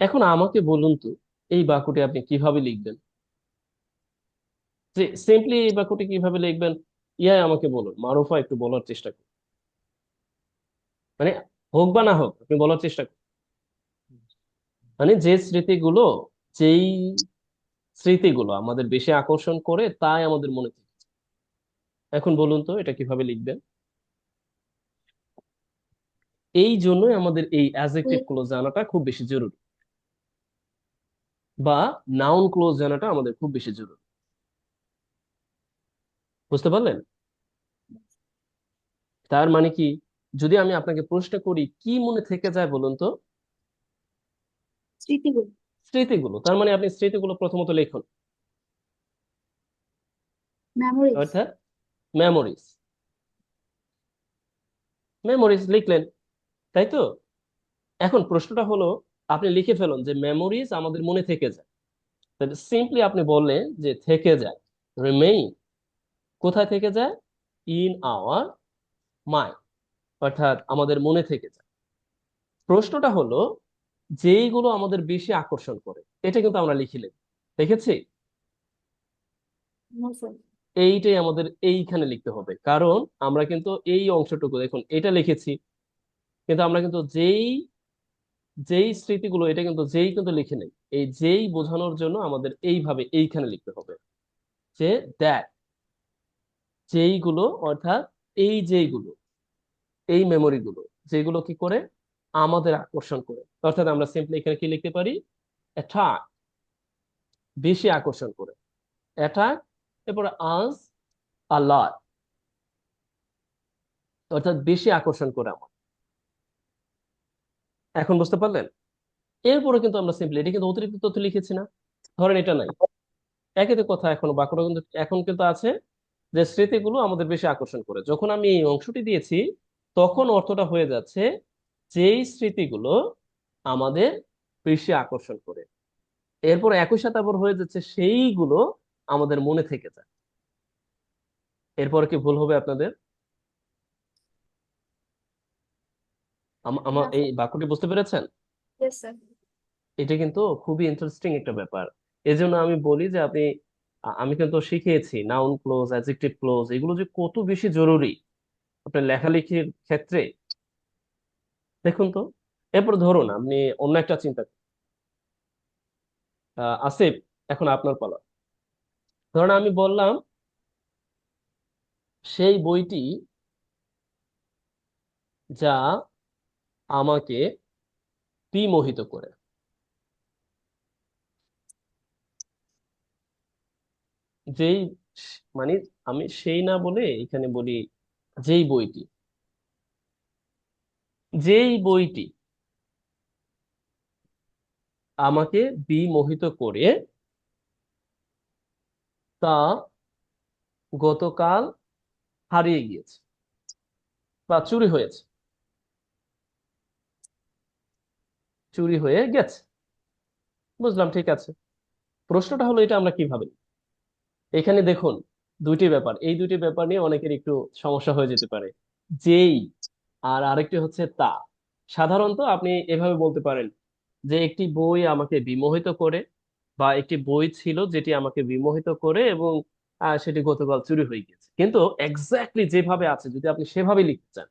এখন আমাকে বলুন তো এই বাক্যটি আপনি কীভাবে লিখবেন? যে সিম্পলি এই বাক্যটি কীভাবে লিখবেন? ইয়াই আমাকে বলুন মারুফা একটু বলার চেষ্টা করুন। মানে হোক বা না হোক আপনি বলার চেষ্টা করুন। মানে যে স্মৃতিগুলো যেই স্মৃতিগুলো আমাদের বেশি আকর্ষণ করে তাই আমাদের মনে থাকে এখন বলুন তো এটা কীভাবে লিখবেন? এই জন্যই আমাদের এই অ্যাজেক্টিভ ক্লোজ জানাটা খুব বেশি জরুরি। বা নাউন ক্লোজ জানাটা আমাদের খুব বেশি জরুরি। বুঝতে পারলেন? তার মানে কি? যদি আমি আপনাকে প্রশ্ন করি কি মনে থেকে যায় বলুন তো? স্মৃতিগুলো। স্মৃতিগুলো। তার মানে আপনি স্মৃতিগুলো প্রথমত লিখুন। মেমোরিজ অর্থাৎ মেমোরিজ মেমোরিজ লিখলেন তাই তো? এখন প্রশ্নটা হলো আপনি লিখে ফেলুন যে মেমোরিজ আমাদের মনে থেকে যায়। তাহলে সিম্পলি আপনি বললেন যে থেকে যায়। রিমেইন কোথায় থেকে যায়? ইন আওয়ার মাইন্ড অর্থাৎ আমাদের মনে থেকে যায়। প্রশ্নটা হলো যেইগুলো আমাদের বেশি আকর্ষণ করে এটা কিন্তু আমরা লিখিলেন দেখেছি? এইটাই আমাদের এইখানে লিখতে হবে। কারণ আমরা কিন্তু এই অংশটুকু দেখুন এটা লিখেছি। কিন্তু আমরা কিন্তু যেই যেই স্মৃতিগুলো, এটা কিন্তু যেই কিন্তু লিখে নেই, এই যেই বোঝানোর জন্য আমাদের এইভাবে এইখানে লিখতে হবে যে দ্যাট যেইগুলো, অর্থাৎ এই যেইগুলো, এই মেমোরিগুলো যেগুলো কি করে? আমাদের আকর্ষণ করে। অর্থাৎ আমরা সিম্পলি এখানে কি লিখতে পারি? অ্যাট্রাক্ট বেশি আকর্ষণ করে। অ্যাট্রাক্ট এরপর আজ আ লট অর্থাৎ বেশি আকর্ষণ করে আমার এখন বুঝতে পারলেন? এরপরে কিন্তু আমরা সিম্পলি এটা কিন্তু অতিরিক্ত তথ্য লিখেছি না। ধরেন এটা নাই। একই কথা এখন, বাক্যটা কিন্তু, এখন কিন্তু আছে যে স্মৃতিগুলো আমাদের বেশি আকর্ষণ করে। যখন আমি এই অংশটি দিয়েছি, তখন অর্থটা হয়ে যাচ্ছে যেই স্মৃতিগুলো আমাদের বেশি আকর্ষণ করে। এরপর একই সাথে আবার হয়ে যাচ্ছে সেইগুলো আমাদের মনে থেকে যায়। এরপর কি ভুল হবে আপনাদের? আমার এই বাক্যটি বুঝতে পেরেছেন? এটা কিন্তু খুবই ইন্টারেস্টিং একটা ব্যাপার। এজন্য আমি বলি যে আপনি আমি কিন্তু শিখিয়েছি নাউন ক্লোজ অ্যাডজেক্টিভ ক্লোজ এগুলো যে কত বেশি জরুরি আপনার লেখালেখির ক্ষেত্রে। দেখুন তো এরপর ধরুন আপনি অন্য একটা চিন্তা আসিফ এখন আপনার পালা। ধরুন আমি বললাম সেই বইটি যা আমাকে বিমোহিত করে। যেই মানে আমি সেই না বলে এখানে বলি যেই বইটি। যেই বইটি আমাকে বিমোহিত করে তা গতকাল হারিয়ে গিয়েছে বা চুরি হয়েছে। চুরি হয়ে গেছে। বুঝলাম, ঠিক আছে। প্রশ্নটা হলো এটা আমরা কীভাবে? এখানে দেখুন, দুইটি ব্যাপার। এই দুইটি ব্যাপার নিয়ে অনেকের একটু সমস্যা হয়ে যেতে পারে। যেই আর আরেকটি হচ্ছে তা। সাধারণত আপনি এভাবে বলতে পারেন যে একটি বই আমাকে বিমোহিত করে বা একটি বই ছিল যেটি আমাকে বিমোহিত করে এবং সেটি গতকাল চুরি হয়ে গেছে কিন্তু এক্স্যাক্টলি যেভাবে আছে, যদি আপনি সেভাবে লিখতে চান,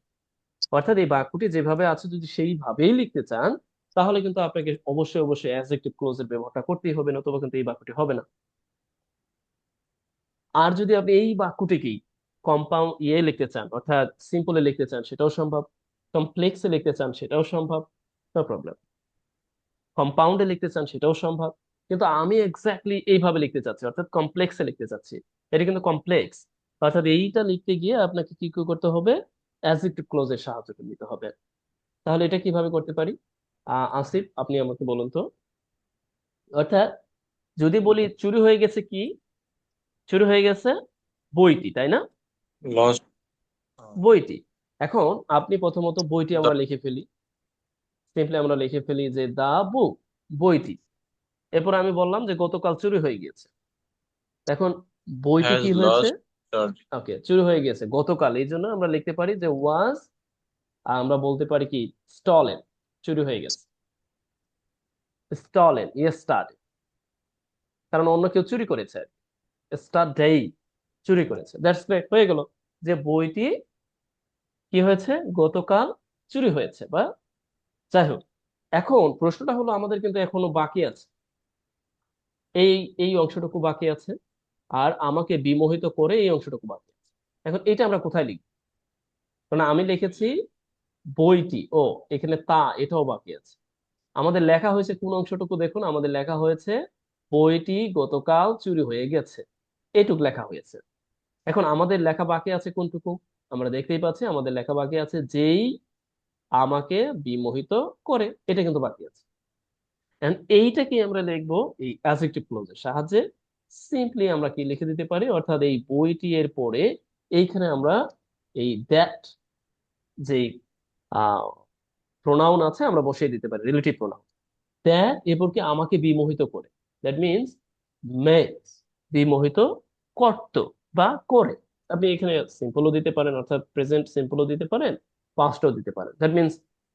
অর্থাৎ এই বাক্যটি যেভাবে আছে, যদি সেইভাবেই লিখতে চান তাহলে কিন্তু আপনাকে অবশ্যই অবশ্যই অ্যাডজেক্টিভ ক্লোজের ব্যবহারটা করতেই হবে, নতুবা কিন্তু এই বাক্যটি হবে না। আর যদি আপনি এই বাক্যটিকেই কম্পাউন্ড ইয়ে লিখতে চান, অর্থাৎ সিম্পলে লিখতে চান, সেটাও সম্ভব। কমপ্লেক্সে লিখতে চান, সেটাও সম্ভব। নো প্রবলেম কম্পাউন্ডে লিখতে চান, সেটাও সম্ভব। কিন্তু আমি এক্স্যাক্টলি এইভাবে লিখতে চাচ্ছি, অর্থাৎ কমপ্লেক্সে লিখতে চাচ্ছি। এটা কিন্তু কমপ্লেক্স অর্থাৎ এইটা লিখতে গিয়ে আপনাকে কি করতে হবে? অ্যাডজেক্টিভ ক্লোজের সাহায্য নিতে হবে। তাহলে এটা কীভাবে করতে পারি? আসিফ আপনি আমাকে বলুন তো। অর্থাৎ যদি বলি চুরি হয়ে গেছে কি? চুরি হয়ে গেছে বইটি তাই না? বইটি। এখন আপনি প্রথমত বইটি আমরা লিখে ফেলি। সিম্পলি আমরা লিখে ফেলি যে দা বুক বইটি। এরপর আমি বললাম যে গতকাল চুরি হয়ে গিয়েছে এখন বইটি কি হয়েছে? ওকে চুরি হয়ে গেছে। গতকাল এই জন্য আমরা লিখতে পারি যে ওয়াজ আমরা বলতে পারি কি স্টলেন চুরি হয়ে গেছে। স্টলেন ইয়েস্টারডে কারণ অন্য কেউ চুরি করেছে স্টারডেই চুরি করেছে। দ্যাটস গ্রেট হয়ে গেল যে বইটি কি হয়েছে? গতকাল চুরি হয়েছে বা যাই হোক, এখন প্রশ্নটা হলো আমাদের কিন্তু এখনও বাকি আছে। এই এই অংশটুকু বাকি আছে আর আমাকে বিমোহিত করে এই অংশটুকু বাকি আছে। এখন এটা আমরা কোথায় লিখব? কারণ আমি লিখেছি বইটি, ও, এখানে তা, এটাও বাকি আছে। আমাদের লেখা হয়েছে কোন অংশটুকু দেখুন, আমাদের লেখা হয়েছে, বইটি গতকাল চুরি হয়ে গেছে। এটুক লেখা হয়েছে। এখন আমাদের লেখা বাকি আছে কোনটুকু? আমরা দেখতেই পাচ্ছি, আমাদের লেখা বাকি আছে যেই আমাকে বিমোহিত করে, এটা কিন্তু বাকি আছে। এইটাকে আমরা লিখব এই অ্যাডজেক্টিভ ক্লোজের সাহায্যে। সিম্পলি আমরা কি লিখে দিতে পারি? অর্থাৎ এই বইটি এর পরে এইখানে আমরা এই দ্যাট যেই প্রোনাউন আছে, আমরা বসিয়ে দিতে পারি রিলেটিভ প্রোনাউন দ্যাট এরপর কি আমাকে বিমোহিত করে। দ্যাট মিনস মেক্স বিমোহিত করত বা করে। আপনি এখানে সিম্পলও দিতে পারেন, অর্থাৎ প্রেজেন্ট সিম্পলও দিতে পারেন পাস্টও দিতে পারেন। দ্যাট মিনস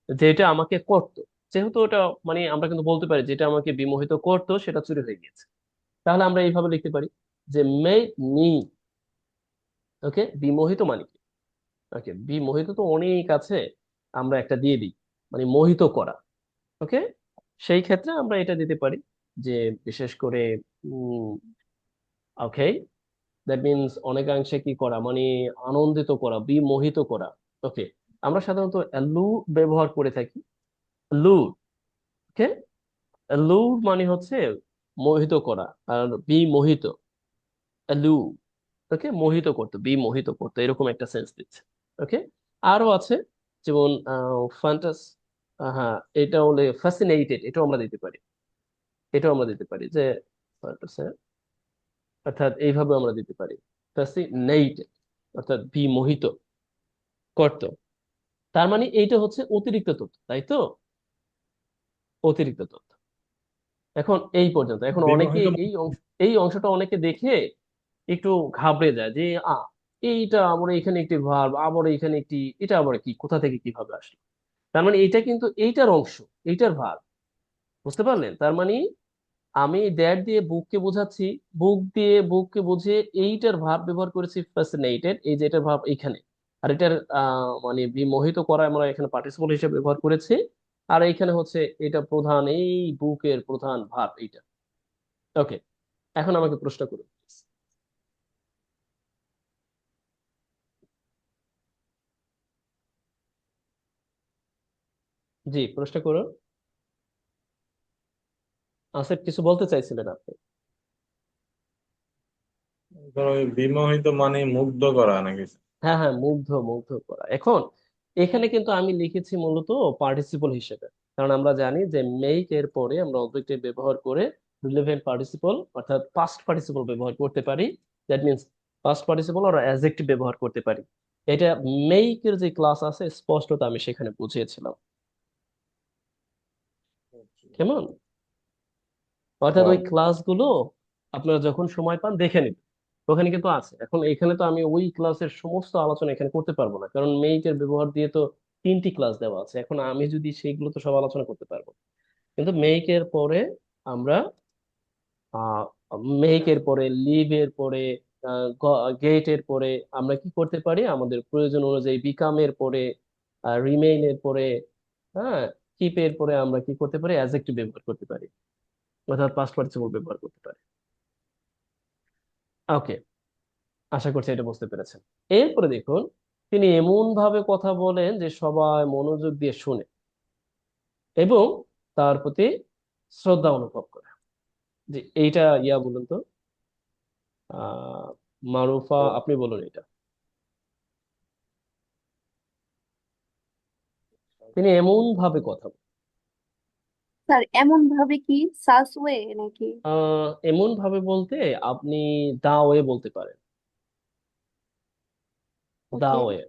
যেটা আমাকে করতো, যেহেতু ওটা মানে আমরা কিন্তু বলতে পারি, যেটা আমাকে বিমোহিত করত, সেটা চুরি হয়ে গিয়েছে। তাহলে আমরা এইভাবে লিখতে পারি যে মেক মি ওকে বিমোহিত মানে কি? ওকে বিমোহিত তো অনেক আছে। আমরা একটা দিয়ে দিই মানে মোহিত করা। ওকে? সেই ক্ষেত্রে আমরা এটা দিতে পারি যে বিশেষ করে ওকে? দ্যাট মিনস অনেকাংশে কি করা? মানে আনন্দিত করা বিমোহিত করা। ওকে? আমরা সাধারণত লু ব্যবহার করে থাকি। লু ওকে? লু মানে হচ্ছে মোহিত করা আর বিমোহিত লু ওকে? মোহিত করতো বিমোহিত করতো, এরকম একটা সেন্স দিচ্ছে। ওকে? আরও আছে যেমন ফ্যান্টাস হ্যাঁ এটা হলে ফ্যাসিনেটেড এটাও আমরা দিতে পারি। এটাও আমরা দিতে পারি যে অর্থাৎ এইভাবে আমরা দিতে পারি। ফ্যাসিনেটেড অর্থাৎ বিমোহিত করতো। তার মানে এইটা হচ্ছে অতিরিক্ত তথ্য তাই তো? অতিরিক্ত তথ্য। এখন এই পর্যন্ত এখন অনেকে এই অংশ এই অংশটা অনেকে দেখে একটু ঘাবড়ে যায় যে আ এইটা আবার এখানে একটি ভার্ব আবার এখানে একটি, এটা আবার কি, কোথা থেকে কীভাবে আসলো? তার মানে এইটা কিন্তু এইটার অংশ, এইটার ভার্ব বুঝতে পারলেন? তার মানে আমি দ্যাট দিয়ে বুককে বোঝাচ্ছি বুক দিয়ে বুককে বুঝিয়ে এইটার ভার্ব ব্যবহার করেছি ফ্যাসিনেটেড এই যে এটার ভার্ব এইখানে আর এটার মানে বিমোহিত করা আমরা এখানে পার্টিসিপল হিসেবে ব্যবহার করেছি। আর এইখানে হচ্ছে এটা প্রধান, এই বুকের প্রধান ভার্ব এইটা। ওকে এখন আমাকে প্রশ্ন করুন। জি প্রশ্ন করুন। আসিফ কিছু বলতে চাইছিলেন আপনি? বিমোহিত মানে মুগ্ধ করা নাকি? হ্যাঁ হ্যাঁ মুগ্ধ মুগ্ধ করা। এখন এখানে কিন্তু আমি লিখেছি মূলত পার্টিসিপল হিসেবে। কারণ আমরা জানি যে মেক এর পরে আমরা অবজেক্টিভ ব্যবহার করে রিলেভেন্ট পার্টিসিপল অর্থাৎ পাস্ট পার্টিসিপল ব্যবহার করতে পারি। দ্যাট মিনস পাস্ট পার্টিসিপল আর অ্যাডজেক্টিভ ব্যবহার করতে পারি। এটা মেক এর যে ক্লাস আছে স্পষ্টত আমি সেখানে বুঝিয়েছিলাম। কেমন? অর্থাৎ ওই ক্লাসগুলো আপনারা যখন সময় পান দেখে নিন। ওখানে কিন্তু আছে। এখন এখানে তো আমি ওই ক্লাসের সমস্ত আলোচনা এখানে করতে পারব না। কারণ মেইকের ব্যবহার দিয়ে তো তিনটি ক্লাস দেওয়া আছে। এখন আমি যদি সেইগুলো তো সব আলোচনা করতে পারব। কিন্তু মেইকের পরে আমরা আহ মেইকের পরে লিভ এর পরে গেটের পরে আমরা কি করতে পারি? আমাদের প্রয়োজন অনুযায়ী বিকামের পরে রিমেইন এর পরে হ্যাঁ কিপ এর পরে আমরা কি করতে পারি? অ্যাডজেক্টিভ ব্যবহার করতে পারি। অর্থাৎ পাস্ট পার্টিসিপল ব্যবহার করতে পারি। ওকে আশা করছি এটা বুঝতে পেরেছেন। এরপরে দেখুন, তিনি এমন ভাবে কথা বলেন যে সবাই মনোযোগ দিয়ে শুনে এবং তার প্রতি শ্রদ্ধা অনুভব করে। যে এইটা ইয়া বলুন তো? মারুফা, আপনি বলুন এটা। তিনি এমন ভাবে কথা বলেন স্যার এমন ভাবে কি সাস ওয়ে নাকি এমন ভাবে বলতে আপনি দা ওয়ে বলতে পারেন দা. ওয়ে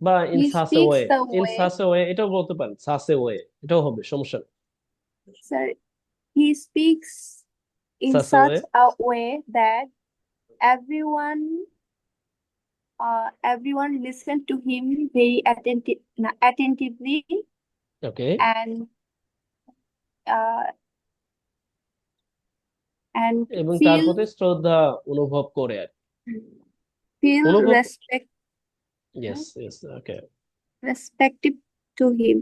বা in He such speaks way the in way. Such way এটাও বলতে পারেন সাসে ওয়ে এটাও হবে সমস্যা নেই Sir, he speaks in Such a such way. a way that everyone uh, everyone listen to him very attentive attentively okay and uh, and এবং তার feel প্রতি শ্রদ্ধা অনুভব করে আর feel respect yes yes okay respective to him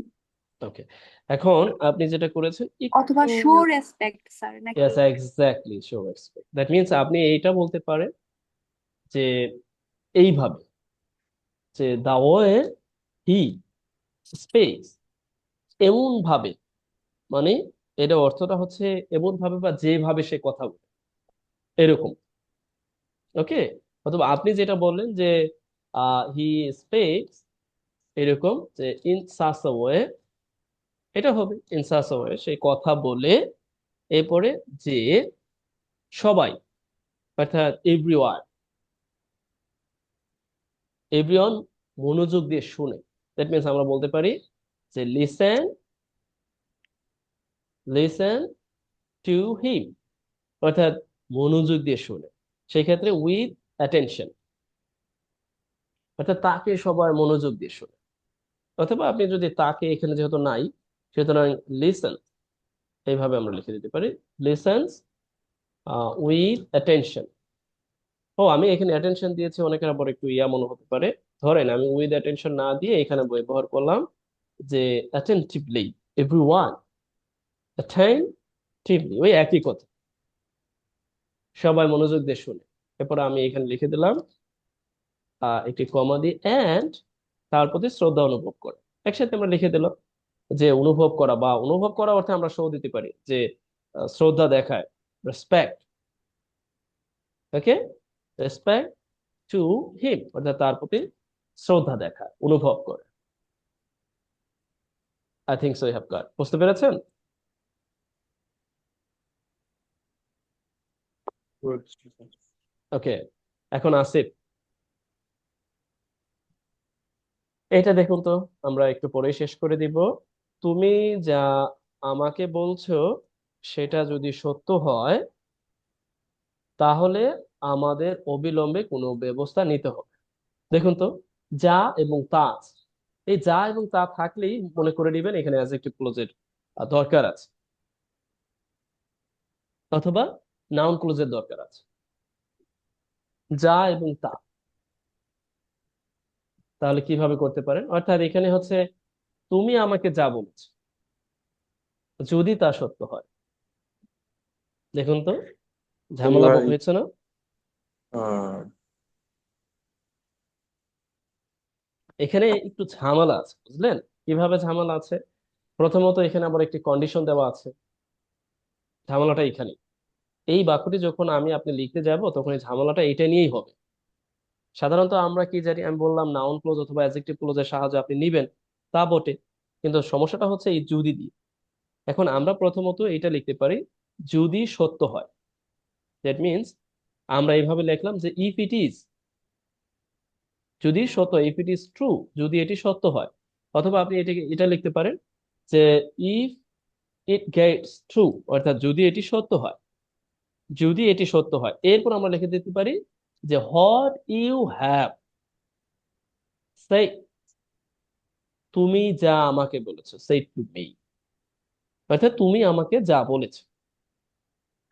okay এখন আপনি যেটা করেছেন অথবা একটু show respect স্যার নাকি yes exactly show respect that means আপনি এইটা বলতে পারেন যে এইভাবে, যে দা ওয়ে হি স্পেস এমন ভাবে মানে এটা অর্থটা হচ্ছে এমন ভাবে বা যেভাবে সে কথা বলে, এরকম ওকে অথবা আপনি যেটা বললেন যে হি স্পেক্স এরকম যে ইন সাস ওয়ে এটা হবে ইন সাস ওয়ে সে কথা বলে, এরপরে যে সবাই, অর্থাৎ এভরিওয়ান এভরিওয়ান মনোযোগ দিয়ে শুনে। দ্যাট মিনস আমরা বলতে পারি যে লিসেন লিসেন টু হিম অর্থাৎ মনোযোগ দিয়ে শুনে। সেই ক্ষেত্রে উইথ অ্যাটেনশন অর্থাৎ তাকে সবাই মনোযোগ দিয়ে শুনে। অথবা আপনি যদি তাকে এখানে যেহেতু নাই, সুতরাং লিসেন এইভাবে আমরা লিখে দিতে পারি। লিসেন্স উইথ অ্যাটেনশন ও, আমি এখানে অ্যাটেনশন দিয়েছি, অনেকের আবার একটু ইয়া মনে হতে পারে। ধরেন, আমি উইথ অ্যাটেনশন না দিয়ে এখানে ব্যবহার করলাম যে অ্যাটেন্টিভলি এভরি ওয়ান অ্যাটেন্টিভলি ওই একই কথা। সবাই মনোযোগ দিয়ে শুনে। এরপর আমি এখানে লিখে দিলাম একটি কমা দিয়ে অ্যান্ড তার প্রতি শ্রদ্ধা অনুভব করে। একসাথে আমরা লিখে দিলাম যে, অনুভব করা বা অনুভব করা অর্থে আমরা শো দিতে পারি যে শ্রদ্ধা দেখায় respect okay respect to him অর্থাৎ তার প্রতি শ্রদ্ধা দেখায় অনুভব করে। I think so have got বুঝতে পেরেছেন? ওকে এখন আসিফ। এটা দেখুন তো, আমরা একটু পরে শেষ করে দিব। তুমি যা আমাকে বলছো, সেটা যদি সত্য হয়, তাহলে আমাদের অবিলম্বে কোনো ব্যবস্থা নিতে হবে। দেখুন তো যা এবং তা আছে। এই যা এবং তা থাকলেই মনে করে নেবেন এখানে অ্যাডজেক্টিভ ক্লোজের দরকার আছে। অথবা নাউন ক্লোজের দরকার আছে। যা এবং তা। তাহলে কীভাবে করতে পারেন? অর্থাৎ এখানে হচ্ছে তুমি আমাকে যা বলেছ যদি তা সত্য হয়। দেখুন তো ঝামেলা হয়েছে না? এখানে একটু ঝামেলা আছে, বুঝলেন? কীভাবে ঝামেলা আছে? প্রথমত এখানে আবার একটি কন্ডিশন দেওয়া আছে। ঝামেলাটা এখানে এই বাক্যটি যখন আমি আপনি লিখতে যাব, তখন এই ঝামেলাটা এটা নিয়েই হবে। সাধারণত আমরা কি জানি, আমি বললাম নাউন ক্লোজ অথবা অ্যাডজেক্টিভ ক্লোজের সাহায্যে আপনি নিবেন, তা বটে। কিন্তু সমস্যাটা হচ্ছে এই যদি দিয়ে। এখন আমরা প্রথমত এটা লিখতে পারি, যদি সত্য হয়। দ্যাট মিনস আমরা এইভাবে লিখলাম যে ইফ ইট ইজ যদি সত্য ইফ ইট ইজ ট্রু যদি এটি সত্য হয়, অথবা আপনি এটাকে, এটা লিখতে পারেন যে ইফ ইট গেটস ট্রু অর্থাৎ যদি এটি সত্য হয়, যদি এটি সত্য হয়, এরপর আমরা লিখে দিতে পারি যে হোয়াট ইউ হ্যাভ সেই তুমি যা আমাকে বলেছ সেই টু মি অর্থাৎ তুমি আমাকে যা বলেছ।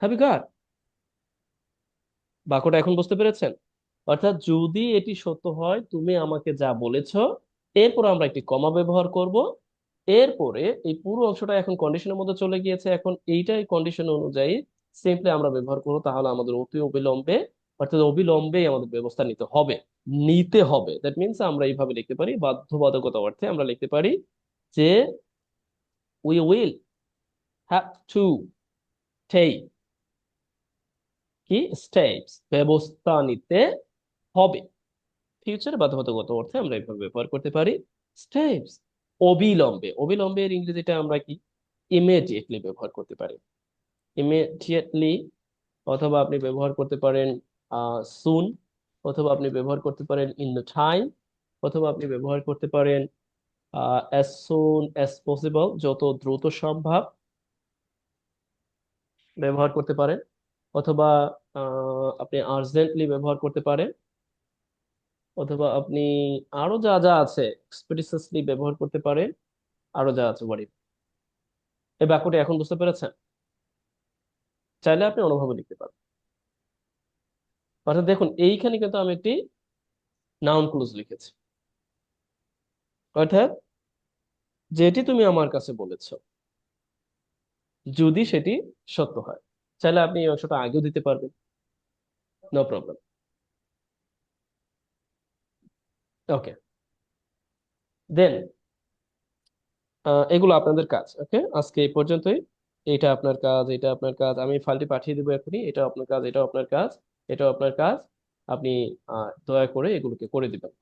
হ্যাভ ইউ গট বাক্যটা এখন বুঝতে পেরেছেন? অর্থাৎ যদি এটি সত্য হয়, তুমি আমাকে যা বলেছ, এরপর আমরা একটি কমা ব্যবহার করব। এরপরে এই পুরো অংশটা এখন কন্ডিশনের মধ্যে চলে গিয়েছে। এখন এইটাই কন্ডিশন অনুযায়ী সিম্পলি আমরা ব্যবহার করব, তাহলে আমাদের অতি অবিলম্বে, অর্থাৎ অবিলম্বে আমাদের ব্যবস্থা নিতে হবে। নিতে হবে। দ্যাট মিনস আমরা এইভাবে লিখতে পারি, বাধ্যবাধকতা অর্থে আমরা লিখতে পারি যে we will have to take কি? স্টেপস ব্যবস্থা নিতে হবে। ফিউচার বাধ্যবাধকতা অর্থে আমরা এইভাবে ব্যবহার করতে পারি। স্টেপস অবিলম্বে। অবিলম্বে এর ইংরেজিটা আমরা কি? ইমিডিয়েটলি ব্যবহার করতে পারি। ইমিডিয়েটলি অথবা আপনি ব্যবহার করতে পারেন সুন অথবা আপনি ব্যবহার করতে পারেন ইন দ্য টাইম অথবা আপনি ব্যবহার করতে পারেন অ্যাজ সুন অ্যাজ পসিবল যত দ্রুত সম্ভব ব্যবহার করতে পারেন। অথবা আপনি আর্জেন্টলি ব্যবহার করতে পারেন, অথবা আপনি আরও যা যা আছে এক্সপেডিশাসলি ব্যবহার করতে পারেন, আরও যা আছে বাড়ি এই বাক্যটি এখন বুঝতে পেরেছেন? চাইলে আপনি অনুভবে লিখতে পারেন। অর্থাৎ দেখুন, এইখানে কিন্তু আমি একটি নাউন ক্লুজ লিখেছি। অর্থাৎ, যেটি তুমি আমার কাছে বলেছ, যদি সেটি সত্য হয়। চাইলে আপনি এই অংশটা আগেও দিতে পারবেন। নো প্রবলেম ওকে দেন এগুলো আপনাদের কাজ ওকে আজকে এই পর্যন্তই। এটা আপনার কাজ এটা আপনার কাজ। আমি ফাইলটি পাঠিয়ে দেবো এখনই। এটা আপনার কাজ, এটাও আপনার কাজ, এটাও আপনার কাজ। আপনি দয়া করে এগুলোকে করে দিবেন।